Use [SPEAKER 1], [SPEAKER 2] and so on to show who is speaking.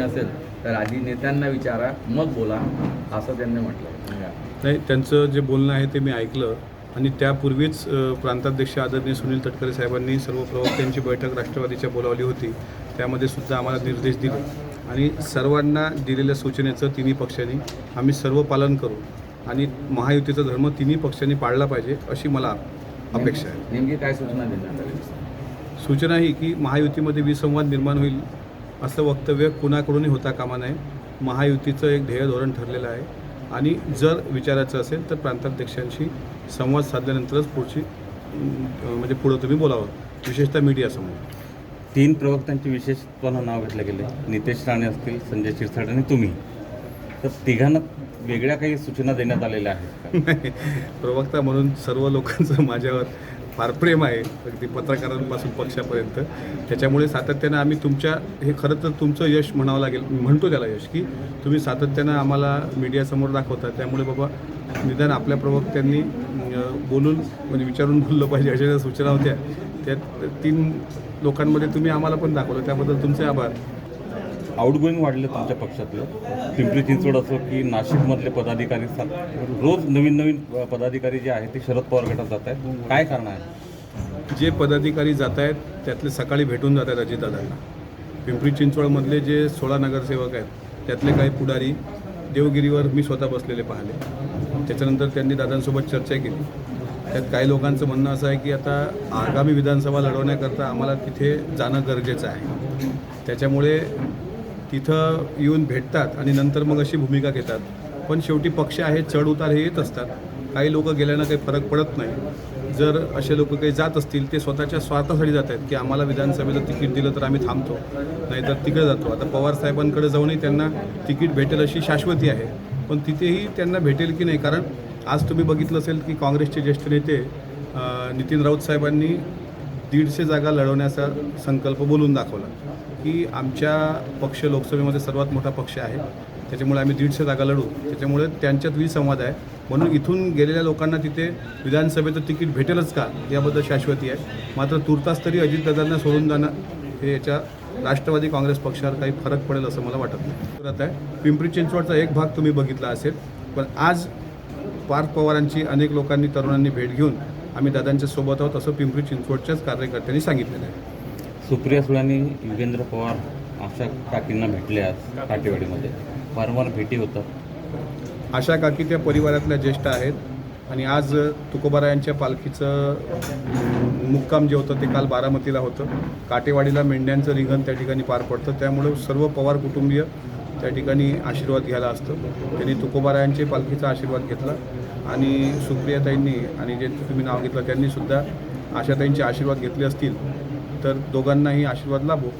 [SPEAKER 1] असेल तर आधी नेत्यांना विचारा मग बोला असं त्यांनी म्हटलं.
[SPEAKER 2] नाही त्यांचं जे बोलणं आहे ते मी ऐकलं आणि त्यापूर्वीच प्रांताध्यक्ष आदरणीय सुनील तटकरे साहेबांनी सर्व प्रवक्त्यांची बैठक राष्ट्रवादीच्या बोलावली होती. त्यामध्ये सुद्धा आम्हाला निर्देश दिले. आणि सर्वांना दिलेल्या सूचनेचं तिन्ही पक्षांनी आम्ही सर्व पालन करू. आणि महायुतीचा धर्म तिन्ही पक्षांनी पाळला पाहिजे अशी मला अपेक्षा आहे.
[SPEAKER 1] नेमकी काय सूचना देण्यात आली
[SPEAKER 2] सूचना ही की महायुतीमध्ये विसंवाद निर्माण होईल असं वक्तव्य कुणाकडूनही होता कामा नये. महायुतीचं एक ध्येय धोरण ठरलेलं आहे. आणि जर विचारायचं असेल तर प्रांताध्यक्षांशी संवाद साधल्यानंतरच पुढची म्हणजे पुढं तुम्ही बोलावं. विशेषतः मीडियासमोर
[SPEAKER 3] तीन प्रवक्त्यांचे विशेषत्वानं नाव घेतलं गेले? नितेश राणे असतील संजय शिरसाट आणि तुम्ही. तर तिघांना वेगळ्या काही सूचना देण्यात आलेल्या आहेत
[SPEAKER 2] प्रवक्ता म्हणून सर्व लोकांचं माझ्यावर फार प्रेम आहे अगदी पत्रकारांपासून पक्षापर्यंत. त्याच्यामुळे सातत्यानं आम्ही तुमच्या हे खरं तर तुमचं यश म्हणावं लागेल म्हणतो त्याला यश की तुम्ही सातत्यानं आम्हाला मीडियासमोर दाखवता. त्यामुळे बाबा निदान आपल्या प्रवक्त्यांनी बोलून म्हणजे विचारून बोललं पाहिजे अशा ज्या सूचना होत्या. त्या तीन लोकांमध्ये तुम्ही आम्हाला पण दाखवलं. त्याबद्दल तुमचे आभार.
[SPEAKER 3] आउटगोईंग वाढलं तुमच्या पक्षातलं. पिंपरी चिंचवड असो की नाशिकमधले पदाधिकारी रोज नवीन नवीन पदाधिकारी जे आहेत ते शरद पवार गटात जात आहेत. काय कारण आहे?
[SPEAKER 2] जे पदाधिकारी जात आहेत त्यातले सकाळी भेटून जात आहेत अजितदादांना. पिंपरी चिंचवडमधले जे सोळा नगरसेवक आहेत त्यातले काही पुढारी देवगिरीवर मी स्वतः बसलेले पाहिले. त्याच्यानंतर त्यांनी दादांसोबत चर्चा केली. त्यात काही लोकांचं म्हणणं असं आहे की आता आगामी विधानसभा लढवण्याकरता आम्हाला तिथे जाणं गरजेचं आहे. त्याच्यामुळे तिथं येऊन भेटतात आणि नंतर मग अशी भूमिका घेतात. पण शेवटी पक्ष आहे चढ उतार हे येत असतात. काही लोक गेल्यानं काही फरक पडत नाही. जर असे लोक काही जात असतील ते स्वतःच्या स्वार्थासाठी जात आहेत की आम्हाला विधानसभेला तिकीट दिलं तर आम्ही थांबतो. नाहीतर तिकडे जातो. आता पवार साहेबांकडे जाऊनही त्यांना तिकीट भेटेल अशी शाश्वती आहे. पण तिथेही त्यांना भेटेल की नाही? कारण आज तुम्ही बघितलं असेल की काँग्रेसचे ज्येष्ठ नेते नितीन राऊत साहेबांनी दीडशे जागा लढवण्याचा संकल्प बोलून दाखवला की आमच्या पक्ष लोकसभेमध्ये सर्वात मोठा पक्ष आहे. त्याच्यामुळे आम्ही दीडशे जागा लढू. त्याच्यामुळे त्यांच्यात विसंवाद आहे. म्हणून इथून गेलेल्या लोकांना तिथे विधानसभेचं तिकीट भेटेलच का याबद्दल शाश्वती आहे. मात्र तुर्तास तरी अजितदादांना सोडून जाणं हे याच्या राष्ट्रवादी काँग्रेस पक्षावर काही फरक पडेल असं मला वाटत नाही. आहे पिंपरी चिंचवडचा एक भाग तुम्ही बघितला असेल. पण आज पार्थ पवारांची अनेक लोकांनी तरुणांनी भेट घेऊन आम्ही दादांच्या सोबत आहोत. असं पिंपरी चिंचवडच्याच कार्यकर्त्यांनी सांगितलेलं आहे.
[SPEAKER 3] सुप्रिया सुळांनी युगेंद्र पवार अशा काकींना भेटले आज काटेवाडीमध्ये वारंवार भेटी होतात
[SPEAKER 2] आशा काकी त्या परिवारातल्या ज्येष्ठ आहेत. आणि आज तुकोबारा यांच्या पालखीचं मुक्काम जे होतं ते काल बारामतीला होतं. काटेवाडीला मेंढ्यांचं रिंगण त्या ठिकाणी पार पडतं. त्यामुळे सर्व पवार कुटुंबीय त्या ठिकाणी आशीर्वाद घ्यायला असतो. त्यांनी तुकोबारायांचे पालखीचा आशीर्वाद घेतला आणि सुप्रियाताईंनी आणि जे तुम्ही नाव घेतलं त्यांनीसुद्धा आशाताईंचे आशीर्वाद घेतले असतील तर दोघांनाही आशीर्वाद लाभो.